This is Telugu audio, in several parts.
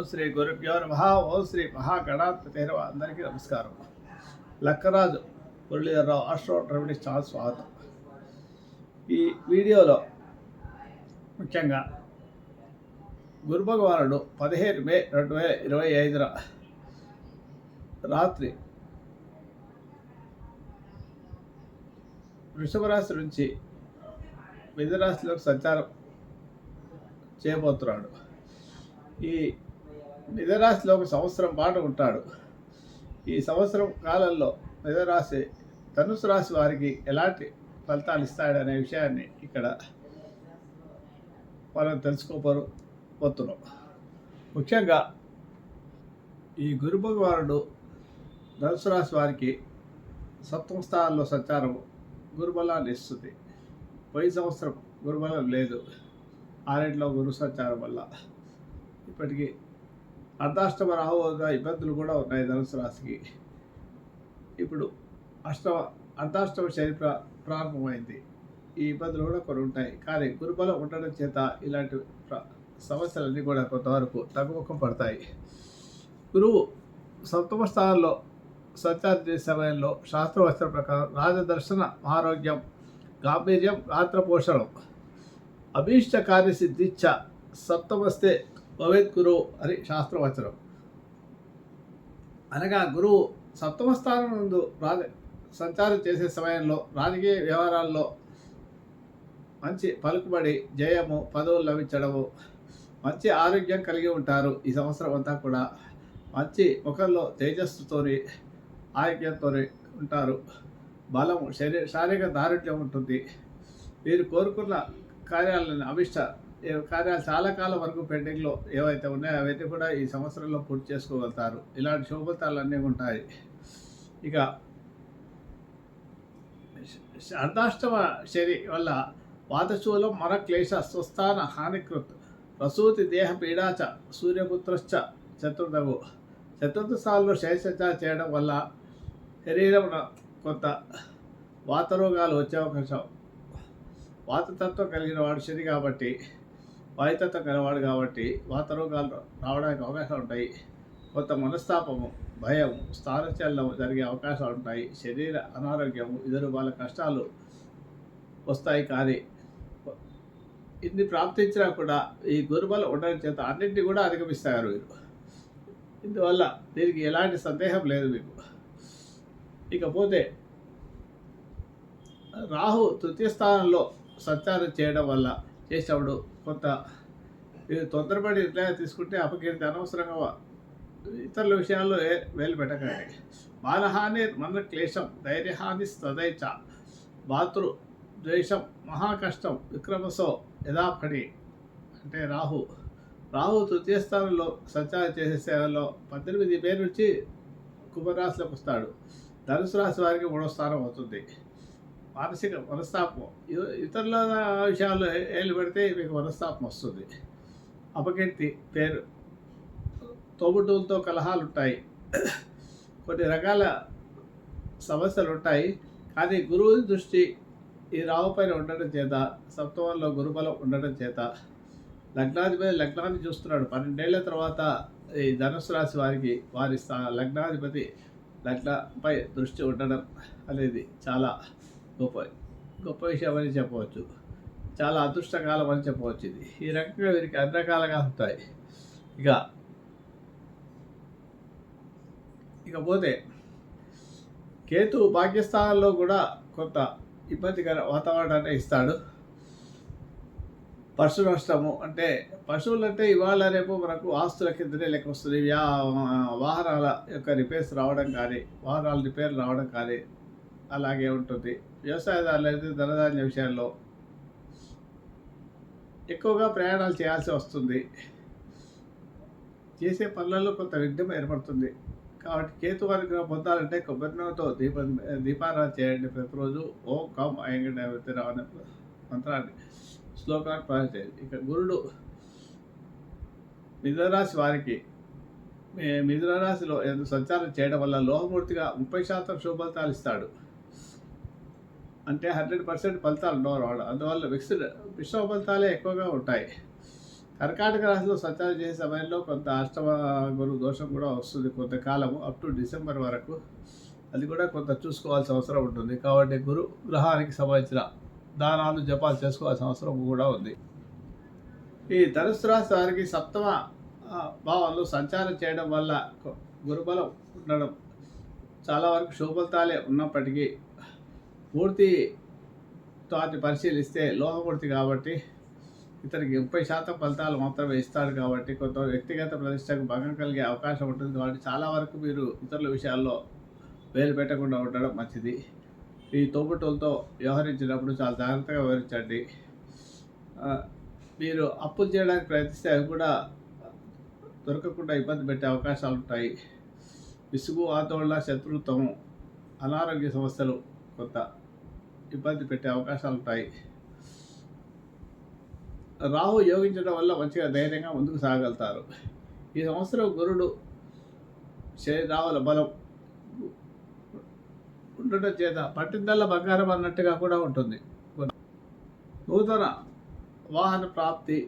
ఓం శ్రీ గురుభ్యో నమ. ఓం శ్రీ మహాగణాధిపతి అందరికీ నమస్కారం. Lakkaraju Muralidhara Rao astro travels channel స్వాగతం. ఈ వీడియోలో ముఖ్యంగా గురు భగవానుడు పదిహేను మే రెండు వేల ఇరవై ఐదున రాత్రి వృషభరాశి నుంచి మిథునరాశిలోకి సంచారం చేయబోతున్నాడు. ఈ మిథరాశిలో ఒక సంవత్సరం పాటు ఉంటాడు. ఈ సంవత్సరం కాలంలో మిథరాశి ధనుసు రాశి వారికి ఎలాంటి ఫలితాలు ఇస్తాడనే విషయాన్ని ఇక్కడ మనం తెలుసుకోబోరు పోతున్నాం ముఖ్యంగా ఈ గురు భగవానుడు ధనుసు రాశి వారికి సప్తమ స్థానంలో సంచారం గురుబలాన్ని ఇస్తుంది. పోయి సంవత్సరం గురుబలం లేదు. ఆరేట్లో గురు సంచారం వల్ల ఇప్పటికీ అర్ధాష్టమ రాహువుగా ఇబ్బందులు కూడా ఉన్నాయి ధనుసు రాశికి. ఇప్పుడు అష్టమ అర్ధాష్టమ శని ప్రా ప్రారంభమైంది. ఈ ఇబ్బందులు కూడా కొన్ని ఉంటాయి. కానీ గురుబలం ఉండడం చేత ఇలాంటి సమస్యలన్నీ కూడా కొంతవరకు తగ్గుముఖం పడతాయి. గురువు సప్తమ స్థానంలో సంచారం సమయంలో శాస్త్రవస్త్ర ప్రకారం రాజదర్శన ఆరోగ్యం గాంభీర్యం రాత్రపోషణం అభీష్ట కార్యసిద్ధిచ్చ సప్తమస్తే భవేత్ గురువు అని శాస్త్రవచనం. అనగా గురువు సప్తమ స్థానం నందు రాజ సంచారం చేసే సమయంలో రాజకీయ వ్యవహారాల్లో మంచి పలుకుబడి జయము పదవులు లభించడము మంచి ఆరోగ్యం కలిగి ఉంటారు ఈ సంవత్సరం అంతా కూడా. మంచి ముఖంలో తేజస్సుతోని ఆరోగ్యంతో ఉంటారు. బలము శరీర శారీరక దారుణ్యం ఉంటుంది. వీరు కోరుకున్న కార్యాలను అభిష్ట కానీ కార్యాలు చాలా కాలం వరకు పెండింగ్లో ఏవైతే ఉన్నాయో అవైతే కూడా ఈ సంవత్సరంలో పూర్తి చేసుకోగలుగుతారు. ఇలాంటి శుభతాలన్నీ ఉంటాయి. ఇక అర్ధాష్టమ శని వల్ల వాతశూలం మర క్లేశ స్వస్థాన హానికృత్ ప్రసూతి దేహ పీడాచ సూర్యపుత్రశ్చ చతుర్థవు చతుర్థ స్థానంలో శేషచార చేయడం వల్ల శరీరం కొంత వాతరోగాలు వచ్చే అవకాశం. వాతతత్వం కలిగిన వాడు శని కాబట్టి వాయుతత్వం కలవాడు కాబట్టి వాతరోగాలు రావడానికి అవకాశాలు ఉంటాయి. కొంత మనస్తాపము భయం స్థానచలనం జరిగే అవకాశాలు ఉంటాయి. శరీర అనారోగ్యము ఇద్దరు వాళ్ళ కష్టాలు వస్తాయి కానీ ఇన్ని ప్రాప్తించినా కూడా ఈ గురుబలం ఉండడం చేత అన్నింటినీ కూడా అధిగమిస్తారు వీరు. ఇందువల్ల దీనికి ఎలాంటి సందేహం లేదు మీకు. ఇకపోతే రాహు తృతీయ స్థానంలో సంచారం చేయడం వల్ల చేసేటప్పుడు కొంత ఇది తొందరపడి ఇట్లా తీసుకుంటే అపకీర్తి అనవసరంగా ఇతరుల విషయాల్లో వేలు పెట్టకండి. బాలహాని మన క్లేశం ధైర్యహాని తదైచ మాతృ ద్వేషం మహాకష్టం విక్రమసో యథాపడి. అంటే రాహు రాహు తృతీయ స్థానంలో సంచారం చేసే సేవల్లో పద్దెనిమిది మే నుంచి కుంభరాశిలోకి వస్తాడు. ధనుసు రాశి వారికి మూడో స్థానం అవుతుంది. మానసిక మనస్తాపం. ఇతరుల విషయాల్లో ఏ- పెడితే మీకు మనస్తాపం వస్తుంది. అపకీర్తి పేరు. తోబుట్టువులతో కలహాలు ఉంటాయి కొన్ని రకాల సమస్యలు ఉంటాయి కానీ గురువు దృష్టి ఈ రావు పైన ఉండడం చేత సప్తమంలో గురుబలం ఉండడం చేత లగ్నాధిపతి లగ్నాన్ని చూస్తున్నాడు. పన్నెండేళ్ళ తర్వాత ఈ ధనుసు రాశి వారికి వారి స్థా లగ్నాధిపతి లగ్నపై దృష్టి ఉండడం అనేది చాలా గొప్ప గొప్ప విషయం అని చెప్పవచ్చు. చాలా అదృష్టకాలం అని చెప్పవచ్చు ఇది. ఈ రకంగా వీరికి అన్ని రకాలుగా ఉంటాయి. ఇక ఇకపోతే కేతు పాకిస్తాన్లో కూడా కొంత ఇబ్బందికర వాతావరణాన్ని ఇస్తాడు. పశు నష్టము అంటే పశువులు అంటే ఇవాళ రేపు మనకు ఆస్తుల కిందనే లెక్క వస్తుంది. వ్యా వాహనాల యొక్క రిపేర్స్ రావడం కానీ వాహనాల రిపేర్ రావడం కానీ అలాగే ఉంటుంది. వ్యవసాయదారులు అయితే ధనధాన్య విషయాల్లో ఎక్కువగా ప్రయాణాలు చేయాల్సి వస్తుంది. చేసే పనులలో కొంత విఘ్నం ఏర్పడుతుంది. కాబట్టి కేతు అనుగ్రహం పొందాలంటే కొబ్బరి నూనెతో దీప దీపారాధన చేయండి ప్రతిరోజు. ఓం కం అయ్యంగ అనే మంత్రాన్ని శ్లోకాన్ని ప్రార్థన చేయండి ఇక గురుడు మిథునరాశి వారికి మిథునరాశిలో సంచారం చేయడం వల్ల లోహమూర్తిగా ముప్పై శాతం శుభఫలితాలు ఇస్తాడు. అంటే హండ్రెడ్ పర్సెంట్ ఫలితాలు ఉండవు వాళ్ళు. అందువల్ల మిక్స్డ్ మిశ్రమ ఫలితాలే ఎక్కువగా ఉంటాయి. కర్కాటక రాశిలో సంచారం చేసే సమయంలో కొంత అష్టమ గురు దోషం కూడా వస్తుంది కొంతకాలము అప్ టు డిసెంబర్ వరకు. అది కూడా కొంత చూసుకోవాల్సిన అవసరం ఉంటుంది. కాబట్టి గురు గ్రహానికి సంబంధించిన దానాలు జపాలు చేసుకోవాల్సిన అవసరం కూడా ఉంది. ఈ ధనుసు రాశి వారికి సప్తమ ఆ, భావంలో సంచారం చేయడం వల్ల గురుబలం ఉండడం చాలా వరకు శుభఫలితాలే ఉన్నప్పటికీ పూర్తి తోటి పరిశీలిస్తే లోహమూర్తి కాబట్టి ఇతనికి ముప్పై శాతం ఫలితాలు మాత్రమే ఇస్తాడు కాబట్టి కొంత వ్యక్తిగత ప్రతిష్టకు భంగం కలిగే అవకాశం ఉంటుంది కాబట్టి చాలా వరకు మీరు ఇతరుల విషయాల్లో వేలు పెట్టకుండా ఉండడం మంచిది. ఈ తోబుట్టులతో వ్యవహరించినప్పుడు చాలా జాగ్రత్తగా వ్యవహరించండి మీరు అప్పులు చేయడానికి ప్రయత్నిస్తే అవి కూడా దొరకకుండా ఇబ్బంది పెట్టే అవకాశాలు ఉంటాయి. విసుగు ఆందోళన శత్రుత్వం అనారోగ్య సమస్యలు కొంత ఇబ్బంది పెట్టే అవకాశాలు ఉంటాయి రాహు యోగించడం వల్ల మంచిగా ధైర్యంగా ముందుకు సాగలుగుతారు. ఈ సంవత్సరం గురుడు శరీరావుల బలం ఉండటం చేత పట్టిందల్లా బంగారం అన్నట్టుగా కూడా ఉంటుంది. నూతన వాహన ప్రాప్తి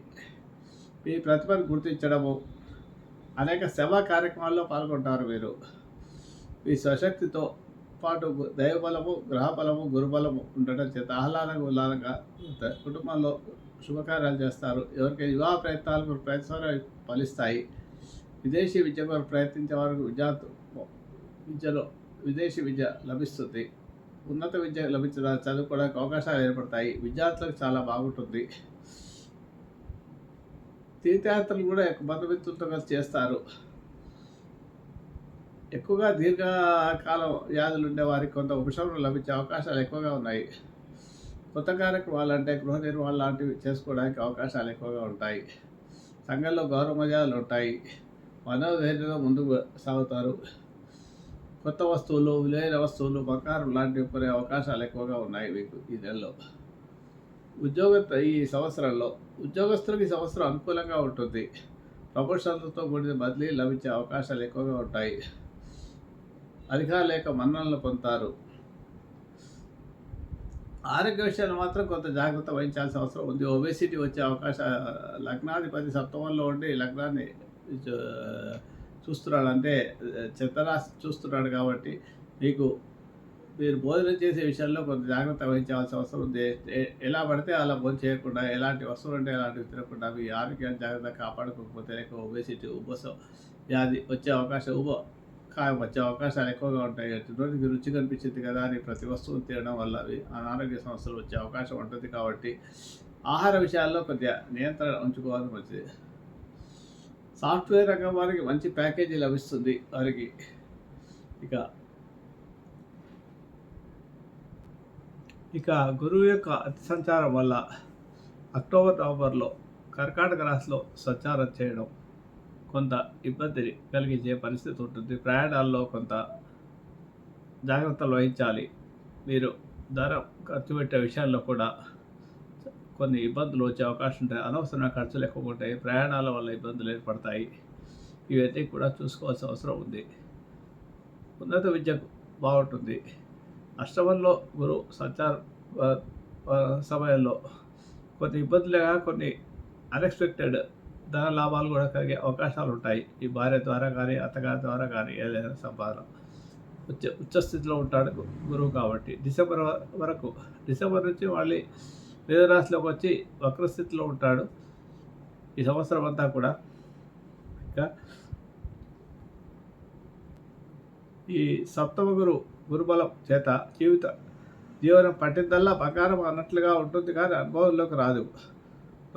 మీ ప్రతిభను గుర్తించడము అనేక సేవా కార్యక్రమాల్లో పాల్గొంటారు మీరు. మీ స్వశక్తితో పాటు దైవబలము గ్రహబలము గురుబలము ఉండటం చేత ఆహ్లాదంగా ఉల్లాదంగా ఉంటారు. కుటుంబంలో శుభకార్యాలు చేస్తారు. ఎవరికి వివాహ ప్రయత్నాలు మీరు ప్రయత్నాలు ఫలిస్తాయి. విదేశీ విద్య కొరకు ప్రయత్నించే వారికి విద్యార్థు విద్యలో విదేశీ విద్య లభిస్తుంది. ఉన్నత విద్య లభించడానికి చదువుకోవడానికి అవకాశాలు ఏర్పడతాయి. విద్యార్థులకు చాలా బాగుంటుంది. తీర్థయాత్రలు కూడా బంధుమిత్రులతో కలిసి చేస్తారు. ఎక్కువగా దీర్ఘకాలం వ్యాధులు ఉండే వారికి కొంత ఉపశమనం లభించే అవకాశాలు ఎక్కువగా ఉన్నాయి. కొత్త కార్యక్రమాలంటే గృహ నిర్మాణం లాంటివి చేసుకోవడానికి అవకాశాలు ఎక్కువగా ఉంటాయి. సంఘంలో గౌరవ మర్యాదలు ఉంటాయి. మనోధైర్యంగా ముందుకు సాగుతారు. కొత్త వస్తువులు విలువైన వస్తువులు బంగారం లాంటివి కొనే అవకాశాలు ఎక్కువగా ఉన్నాయి మీకు ఈ నెలలో. ఉద్యోగ ఈ సంవత్సరంలో ఉద్యోగస్తులకు ఈ సంవత్సరం అనుకూలంగా ఉంటుంది. ప్రమోషన్లతో కూడిన బదిలీ లభించే అవకాశాలు ఎక్కువగా ఉంటాయి. అధికారుల యొక్క మన్ననలు పొందుతారు. ఆరోగ్య విషయాలు మాత్రం కొంత జాగ్రత్త వహించాల్సిన అవసరం ఉంది. ఒబేసిటీ వచ్చే అవకాశ లగ్నాధిపతి సప్తమంలో ఉండి లగ్నాన్ని చూస్తున్నాడు అంటే చిత్తరాశి చూస్తున్నాడు కాబట్టి మీకు మీరు భోజనం చేసే విషయంలో కొంత జాగ్రత్త వహించాల్సిన అవసరం ఉంది. ఎలా పడితే అలా భోజనం చేయకుండా ఎలాంటి వస్తువులు అంటే ఎలాంటివి తినకుండా మీ ఆరోగ్యాన్ని జాగ్రత్తగా కాపాడుకోకపోతే లేక ఒబేసిటీ ఉబ్బసం వ్యాధి వచ్చే అవకాశం ఉబ వచ్చే అవకాశాలు ఎక్కువగా ఉంటాయి. రోజుకి రుచి కనిపించింది కదా అని ప్రతి వస్తువును తినడం వల్ల అవి అనారోగ్య సమస్యలు వచ్చే అవకాశం ఉంటుంది కాబట్టి ఆహార విషయాల్లో కొద్దిగా నియంత్రణ ఉంచుకోవాలి మంచిది. సాఫ్ట్వేర్ రంగం వారికి మంచి ప్యాకేజీ లభిస్తుంది వారికి. ఇక ఇక గురువు యొక్క అతి సంచారం వల్ల అక్టోబర్ నవంబర్లో కర్కాటక రాశిలో సంచారం చేయడం కొంత ఇబ్బందిని కలిగించే పరిస్థితి ఉంటుంది. ప్రయాణాల్లో కొంత జాగ్రత్తలు వహించాలి. మీరు ధర ఖర్చు పెట్టే విషయాల్లో కూడా కొన్ని ఇబ్బందులు వచ్చే అవకాశం ఉంటాయి. అనవసరమైన ఖర్చులు ఎక్కువ ఉంటాయి. ప్రయాణాల వల్ల ఇబ్బందులు ఏర్పడతాయి. ఇవన్నీ కూడా చూసుకోవాల్సిన అవసరం ఉంది. ఉన్నత విద్య బాగుంటుంది. అష్టమంలో గురు సంచార సమయంలో కొన్ని ఇబ్బందులుగా కొన్ని అన్ఎక్స్పెక్టెడ్ ధన లాభాలు కూడా కలిగే అవకాశాలు ఉంటాయి. ఈ భార్య ద్వారా కానీ అత్తగారి ద్వారా కానీ ఏదైనా సంపాదన ఉచ్చ ఉచ్చస్థితిలో ఉంటాడు గురువు కాబట్టి. డిసెంబర్ వరకు డిసెంబర్ నుంచి మళ్ళీ వేదరాశిలోకి వచ్చి వక్రస్థితిలో ఉంటాడు. ఈ సంవత్సరం అంతా కూడా ఇంకా ఈ సప్తమ గురు గురుబలం చేత జీవిత జీవనం పట్టిందల్లా బంగారం అన్నట్లుగా ఉంటుంది కానీ అనుభవంలోకి రాదు.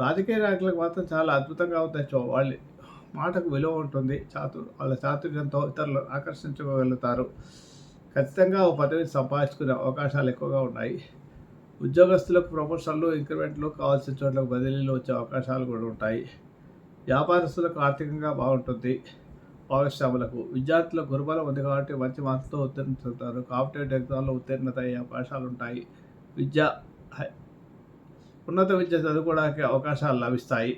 రాజకీయ నాయకులకు మాత్రం చాలా అద్భుతంగా ఉంటాయి. చో వాళ్ళ మాటకు విలువ ఉంటుంది. చాతు వాళ్ళ చాతుర్యంతో ఇతరులు ఆకర్షించుకోగలుగుతారు. ఖచ్చితంగా ఓ పదవిని సంపాదించుకునే అవకాశాలు ఎక్కువగా ఉన్నాయి. ఉద్యోగస్తులకు ప్రమోషన్లు ఇంక్రిమెంట్లు కావాల్సిన చోట్లకు బదిలీలు వచ్చే అవకాశాలు కూడా ఉంటాయి. వ్యాపారస్తులకు ఆర్థికంగా బాగుంటుంది. భాగస్వాములకు విద్యార్థులకు గురుబలం ఉంది కాబట్టి మంచి మార్కులతో చెందుతారు కాంపిటేటివ్ ఎగ్జామ్లో ఉత్తీర్ణత అయ్యే అవకాశాలు ఉంటాయి. విద్య ఉన్నత విద్య చదువుకోవడానికి అవకాశాలు లభిస్తాయి.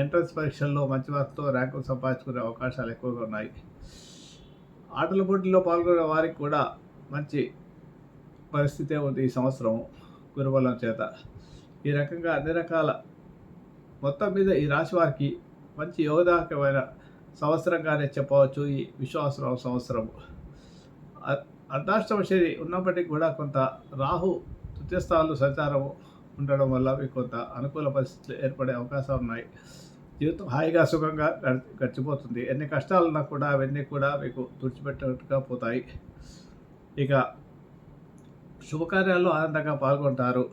ఎంట్రన్స్ పరీక్షల్లో మంచి మార్కులతో ర్యాంకులు సంపాదించుకునే అవకాశాలు ఎక్కువగా ఉన్నాయి. ఆటల పోటీల్లో పాల్గొనే వారికి కూడా మంచి పరిస్థితే ఉంది ఈ సంవత్సరం గురుబలం చేత. ఈ రకంగా అన్ని రకాల మొత్తం మీద ఈ రాశి వారికి మంచి యోగదాయకమైన సంవత్సరంగానే చెప్పవచ్చు ఈ విశ్వాసరావు సంవత్సరం. అర్ధాష్టమ శని ఉన్నప్పటికీ కూడా కొంత రాహు తృతీయ స్థానంలో సంచారము ఉండడం వల్ల మీకు కొంత అనుకూల పరిస్థితులు ఏర్పడే అవకాశాలు ఉన్నాయి. జీవితం హాయిగా సుఖంగా గడిచిపోతుంది. ఎన్ని కష్టాలున్నా కూడా అవన్నీ కూడా మీకు తుడిచిపెట్టినట్టుగా పోతాయి. ఇక శుభకార్యాల్లో ఆనందంగా పాల్గొంటారు.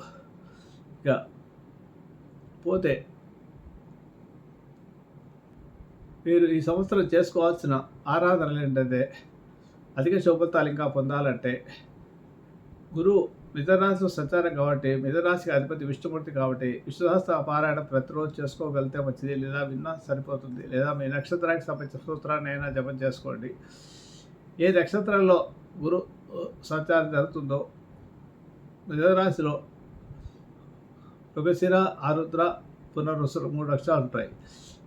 ఇక పోతే మీరు ఈ సంవత్సరం చేసుకోవాల్సిన ఆరాధనలు ఏంటంటే అధిక శుభతాలు ఇంకా పొందాలంటే గురువు మిథరాశిలో సంచారం కాబట్టి మిథరాశికి అధిపతి విష్ణుమూర్తి కాబట్టి విష్ణుదాస్త పారాయణ ప్రతిరోజు చేసుకోగలిగితే మంచిది. లేదా విన్నా సరిపోతుంది. లేదా మీ నక్షత్రానికి సంబంధించిన సూత్రాన్ని అయినా జపం చేసుకోండి. ఏ నక్షత్రంలో గురు సంచారం జరుగుతుందో మిథరాశిలో మృగశిర ఆరుద్ర పునరుసులు మూడు నక్షత్రాలు ఉంటాయి.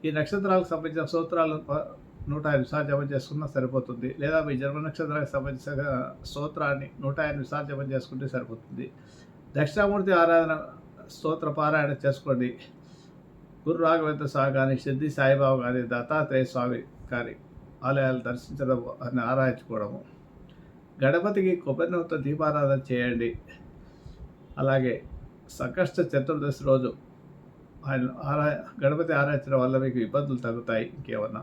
ఈ నక్షత్రాలకు సంబంధించిన సూత్రాలు ప- నూట ఎనిమిది సార్లు జపం చేసుకున్నా సరిపోతుంది. లేదా మీ జన్మ నక్షత్రానికి సంబంధించిన స్తోత్రాన్ని నూట ఎనిమిది సార్లు జపం చేసుకుంటే సరిపోతుంది. దక్షిణామూర్తి ఆరాధన స్తోత్ర పారాయణ చేసుకోండి. గురు రాఘవేంద్ర స్వామి కానీ సిద్ధి సాయిబాబా కానీ దత్తాత్రేయ స్వామి కానీ ఆలయాలు దర్శించడం అని ఆరాయించుకోవడము గణపతికి కొబ్బరి నూనెతో దీపారాధన చేయండి. అలాగే సంకష్ట చతుర్దశి రోజు ఆయన ఆరా గణపతి ఆరాధించడం వల్ల మీకు ఇబ్బందులు తగ్గుతాయి. ఇంకేమన్నా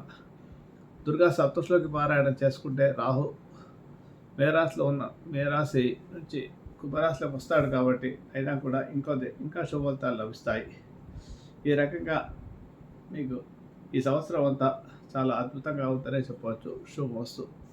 దుర్గా సప్తశ్లోకి పారాయణం చేసుకుంటే రాహు మేరాశిలో ఉన్న మేరాశి నుంచి కుంభరాశిలోకి వస్తాడు కాబట్టి అయినా కూడా ఇంకొద్ది ఇంకా శుభఫలితాలు లభిస్తాయి. ఈ రకంగా మీకు ఈ సంవత్సరం అంతా చాలా అద్భుతంగా అవుతారని చెప్పవచ్చు. శుభమస్తు.